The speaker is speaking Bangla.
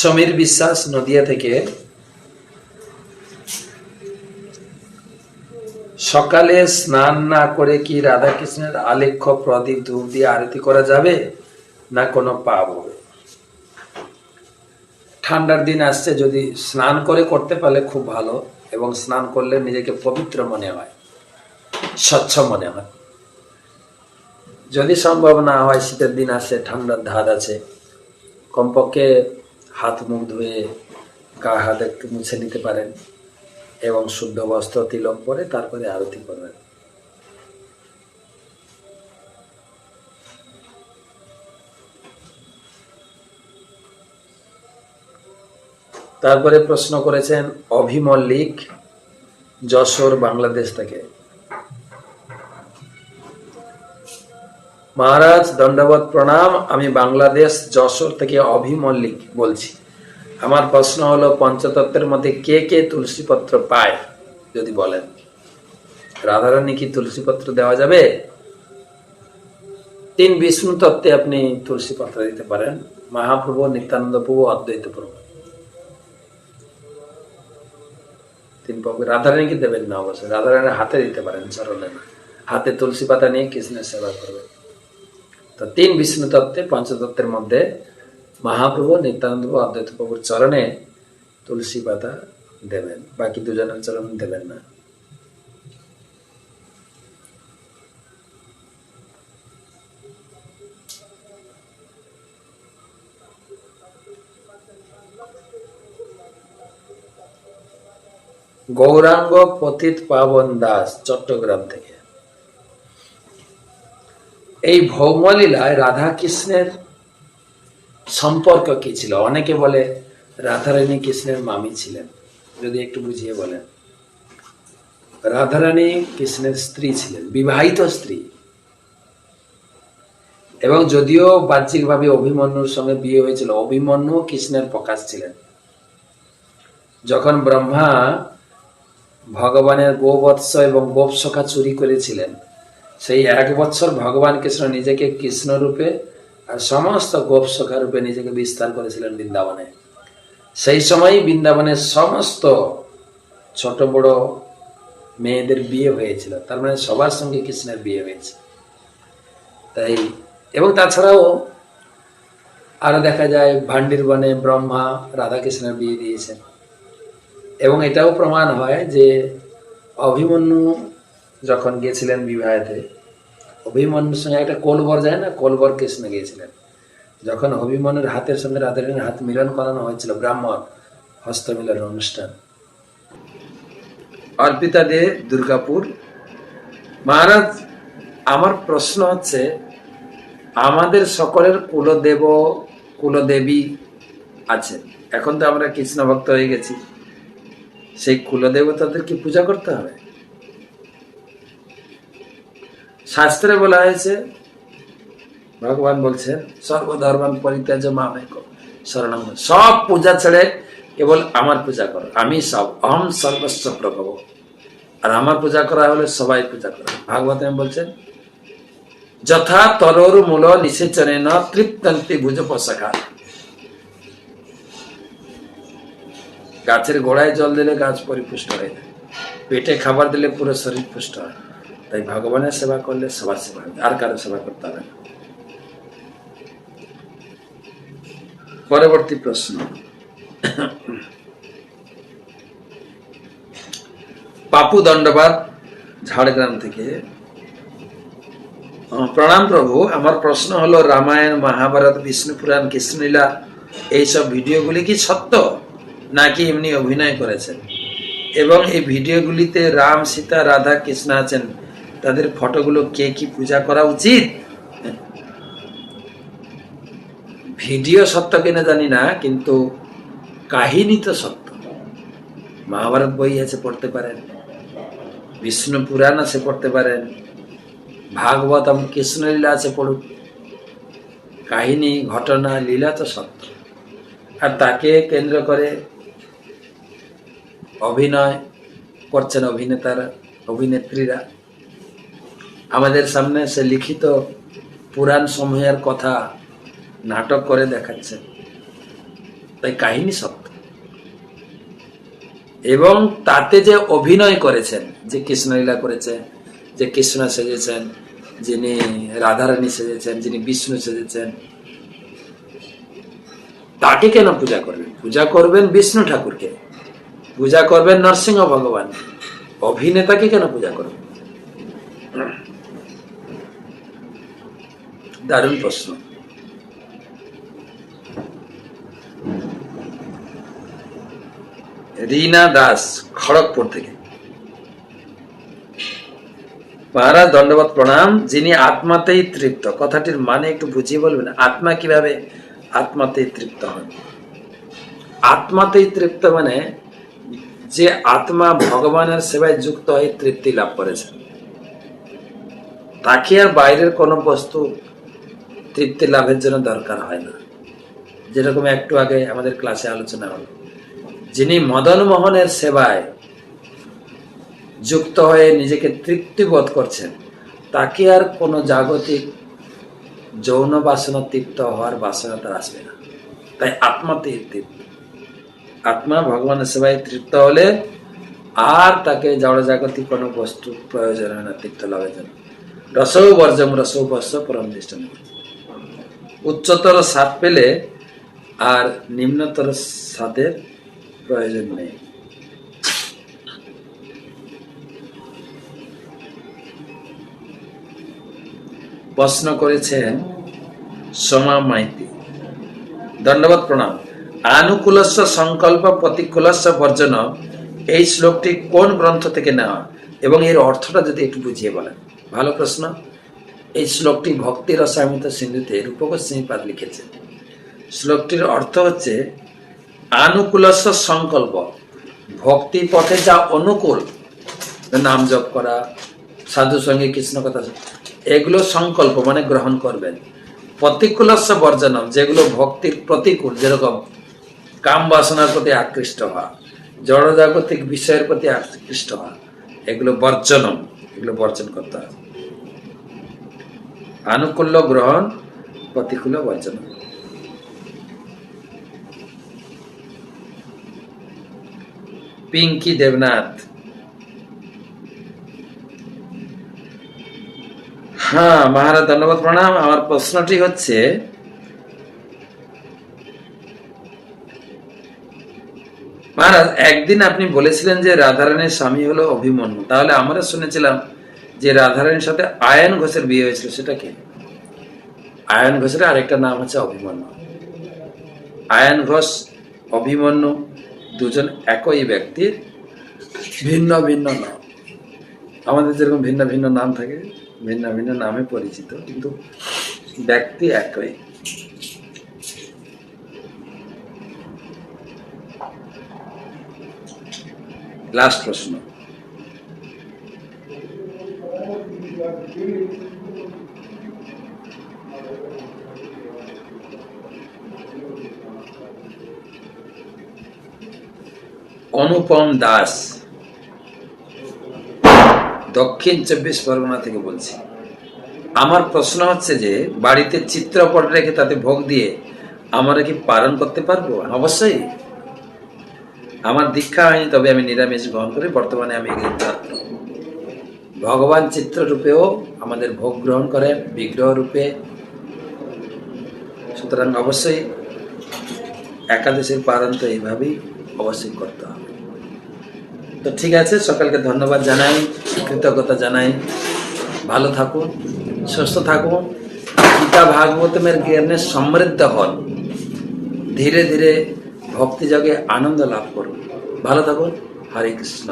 সমীর বিশ্বাস নদিয়া থেকে সকালে স্নান না করে কি রাধাকৃষ্ণের আলেখ্য প্রদীপ ধূপ দিয়ে আরতি করা যাবে না কোনো পাপ হবে? ঠান্ডার দিন আসছে, যদি স্নান করে করতে পারলে খুব ভালো এবং স্নান করলে নিজেকে পবিত্র মনে হয়, স্বচ্ছ মনে হয়। যদি সম্ভব না হয়, শীতের দিন আসে, ঠান্ডার ধাত আছে, কমপক্ষে হাত মুখ ধুয়ে গা হাত একটু মুছে নিতে পারেন এবং শুদ্ধ বস্ত্র তিলক পরে তারপরে আরতি করবেন। তারপরে প্রশ্ন করেছেন, অভিমল্লিক, যশোর, বাংলাদেশ থেকে। মহারাজ দণ্ডবত প্রণাম। আমি বাংলাদেশ, যশোর থেকে অভিমল্লিক বলছি। আমার প্রশ্ন হলো, পঞ্চতত্ত্বের মধ্যে কে কে তুলসীপত্র পায়, যদি বলেন। রাধারানী কি তুলসীপত্র দেওয়া যাবে? তিন বিষ্ণু তত্ত্বে আপনি তুলসীপত্র দিতে পারেন। মহাপ্রভু, নিত্যানন্দ প্রভু, অদ্বৈত প্রভু। তিন প্রভু রাধারানীকে দেবেন না অবশ্যই? রাধারানীর হাতে দিতে পারেন, চরণে না। হাতে তুলসী পাতা নিয়ে কৃষ্ণের সেবা করবেন। তো তিন বিষ্ণু তত্ত্বে, পঞ্চতত্ত্বের মধ্যে মহাপ্রভু, নিত্যানন্দ অদ্বৈত প্রভুর চরণে তুলসী পাতা দেবেন। বাকি দুজনের চরণ দেবেন না। গৌরাঙ্গ পতিত পাবন দাস, চট্টগ্রাম থেকে। এই ভৌমলীলায় রাধা কৃষ্ণের সম্পর্ক কি ছিল? অনেকে বলে রাধারানী কৃষ্ণের মামি ছিলেন। যদি একটু বুঝিয়ে বলেন। রাধারানী কৃষ্ণের স্ত্রী ছিলেন, বিবাহিত স্ত্রী। এবং যদিও বাহ্যিকভাবে অভিমন্যুর সঙ্গে বিয়ে হয়েছিল অভিমন্যু কৃষ্ণের প্রকাশ ছিলেন। যখন ব্রহ্মা ভগবানের গোবৎস এবং গোপসখা চুরি করেছিলেন সেই এক বছর ভগবান কৃষ্ণ নিজেকে কৃষ্ণ রূপে আর সমস্ত গোপসখা রূপে নিজেকে বিস্তার করেছিলেন বৃন্দাবনে। সেই সময়ই বৃন্দাবনের সমস্ত ছোট বড় মেয়েদের বিয়ে হয়েছিল। তার মানে সবার সঙ্গে কৃষ্ণের বিয়ে হয়েছে। তাই এবং তাছাড়াও আরও দেখা যায় ভান্ডির বনে ব্রহ্মা রাধাকৃষ্ণের বিয়ে দিয়েছেন। এবং এটাও প্রমাণ হয় যে অভিমন্যু যখন গিয়েছিলেন বিবাহেতে, অভিমন্যুর সঙ্গে একটা কোলবর যায় না? কোলবর কৃষ্ণ গিয়েছিলেন। যখন অভিমন্যুর হাতের সঙ্গে রাধারানীর হাত মিলন করানো হয়েছিল, ব্রাহ্মণ হস্তমিলন অনুষ্ঠান। অর্পিতা দে, দুর্গাপুর। মহারাজ, আমার প্রশ্ন হচ্ছে, আমাদের সকলের কুলদেব, কুলদেবী আছে এখন তো আমরা কৃষ্ণ ভক্ত হয়ে গেছি। সেই কুলদেবতাদের কি পূজা করতে হবে? শাস্ত্রে বলা হয়েছে, ভগবান বলছেন সর্বধর্মান পরিত্যাজ মামে শরণম সব পূজা ছেড়ে কেবল আমার পূজা করো, আমি সব, অহম সর্বস্ব প্রভব। আর আমার পূজা করা হলে সবাই পূজা করে। ভাগবত বলছেন, যথা তরর মূল নিষেচনে ন তৃপ্তান্তি ভুজ পোশাখা গাছের গোড়ায় জল দিলে গাছ পরিপুষ্ট হয় পেটে খাবার দিলে পুরো শরীর পুষ্ট হয় তাই ভগবানের সেবা করলে সবার সেবা হবে। আর কারও সেবা করতে হবে পরবর্তী প্রশ্ন। পাপু দণ্ডবাদ ঝাড়গ্রাম থেকে। প্রণাম প্রভু, আমার প্রশ্ন হলো, রামায়ণ, মহাভারত, বিষ্ণু পুরাণ, কৃষ্ণলীলা, এইসব ভিডিওগুলি কি সত্য? নাকি এমনি অভিনয় করেছেন? এবং এই ভিডিওগুলিতে রাম, সীতা, রাধা, কৃষ্ণ আছেন। তাদের ফটোগুলো কে কি পূজা করা উচিত? ভিডিও সত্য কিনা জানি না, কিন্তু কাহিনী তো সত্য। মহাভারত বই আছে, পড়তে পারেন। বিষ্ণু পুরাণ আছে, পড়তে পারেন। ভাগবতম কৃষ্ণলীলা আছে, পড়ুন। কাহিনী, ঘটনা, লীলা তো সত্য। আর তাকে কেন্দ্র করে অভিনয় করছেন অভিনেতারা, অভিনেত্রীরা। আমাদের সামনে সে লিখিত পুরাণ সমূহের কথা নাটক করে দেখাচ্ছেন তাই কাহিনী সত্য। এবং তাতে যে অভিনয় করেছেন, যে কৃষ্ণলীলা করেছেন, যে কৃষ্ণ সেজেছেন, যিনি রাধারানী সেজেছেন, যিনি বিষ্ণু সেজেছেন, তাকে কেন পূজা করবেন? পূজা করবেন বিষ্ণু ঠাকুরকে, পূজা করবেন নরসিংহ ভগবান অভিনেতাকে কেন পূজা করবেন? দারুণ প্রশ্ন। রীনা দাস, খড়গপুর থেকে। মহারাজ দণ্ডবত প্রণাম, যিনি আত্মাতেই তৃপ্ত। কথাটির মানে একটু বুঝিয়ে বলবেন, আত্মা কীভাবে আত্মাতেই তৃপ্ত হন আত্মাতেই তৃপ্ত মানে যে আত্মা ভগবানের সেবায় যুক্ত হয়ে তৃপ্তি লাভ করেছেন তাকে আর বাইরের কোনো বস্তু তৃপ্তি লাভের জন্য দরকার হয় না। যেরকম একটু আগে আমাদের ক্লাসে আলোচনা হলো। যিনি মদন মোহনের সেবায় যুক্ত হয়ে নিজেকে তৃপ্তি বোধ করছেন, তাকে আর কোনো জাগতিক যৌন বাসনা তৃপ্ত হওয়ার বাসনা তার আসবে না। তাই আত্মাতেই তৃপ্ত। আত্মা ভগবানের সেবায় তৃপ্ত হলে আর তাকে জড় জাগতিক কোনো বস্তু প্রয়োজন হয় না তৃপ্ত লাভের জন্য। রসৌ বর্জম, রসৌ বর্ষ পরম দৃষ্ট উচ্চতর স্বাদ পেলে আর নিম্নতর স্বাদের প্রয়োজন নেই। প্রশ্ন করেছেন সোমা মাইতি। ধন্যবাদ, প্রণাম। আনুকূলস্য সংকল্প প্রতিকূলস্য বর্জন, এই শ্লোকটি কোন গ্রন্থ থেকে নেওয়া? এবং এর অর্থটা যদি একটু বুঝিয়ে বলেন। ভালো প্রশ্ন। এই শ্লোকটি ভক্তি রসায়মিত সিন্ধুতে রূপক সিংপাদ লিখেছেন। শ্লোকটির অর্থ হচ্ছে আনুকূলস্য সংকল্প। ভক্তি পথে যা অনুকূল, নাম জপ করা, সাধু সঙ্গে কৃষ্ণ কথা, এগুলো সংকল্প মানে গ্রহণ করবেন। প্রতিকূলস্য বর্জনম, যেগুলো ভক্তির প্রতিকূল, যেরকম কাম বাসনার প্রতি আকৃষ্ট হওয়া, জড়জাগতিক বিষয়ের প্রতি আকৃষ্ট হওয়া, এগুলো বর্জনম, এগুলো বর্জন করতে হবে। আনুকূল্য গ্রহণ, প্রতিকূল বর্জন পিঙ্কি দেবনাথ। হ্যাঁ মহারাজ, ধন্যবাদ, প্রণাম। আমার প্রশ্নটি হচ্ছে, মহারাজ, একদিন আপনি বলেছিলেন যে রাধারানীর স্বামী হলো অভিমন্যু। তাহলে আমরা শুনেছিলাম যে রাধারানীর সাথে আয়ন ঘোষের বিয়ে হয়েছিল, সেটা কি? আয়ন ঘোষের আরেকটা নাম হচ্ছে অভিমন্যু। আয়ন ঘোষ, অভিমন্যু দুজন একই ব্যক্তির ভিন্ন ভিন্ন নাম। আমাদের যেরকম ভিন্ন ভিন্ন নাম থাকে, ভিন্ন ভিন্ন নামে পরিচিত, কিন্তু ব্যক্তি একই। লাস্ট প্রশ্ন। অনুপম দাস। দক্ষিণ চব্বিশ পরগনা থেকে বলছি। আমার প্রশ্ন হচ্ছে যে, বাড়িতে চিত্রপট রেখে তাতে ভোগ দিয়ে আমরা কি পালন করতে পারব? অবশ্যই। আমার দীক্ষা হয়নি, তবে আমি নিরামিষ গ্রহণ করি বর্তমানে আমি ছাত্র ভগবান চিত্ররূপেও আমাদের ভোগ গ্রহণ করেন বিগ্রহ রূপে সুতরাং অবশ্যই একাদশীর পালন তো এইভাবেই অবশ্যই করতে হবে। তো ঠিক আছে, সকালকে ধন্যবাদ জানাই, কৃতজ্ঞতা জানাই। ভালো থাকুন, সুস্থ থাকুন। গীতা ভাগবতমের জ্ঞানে সমৃদ্ধ হন। ধীরে ধীরে ভক্তি যোগে আনন্দ লাভ করুন। ভালো থাকুন। হরে কৃষ্ণ।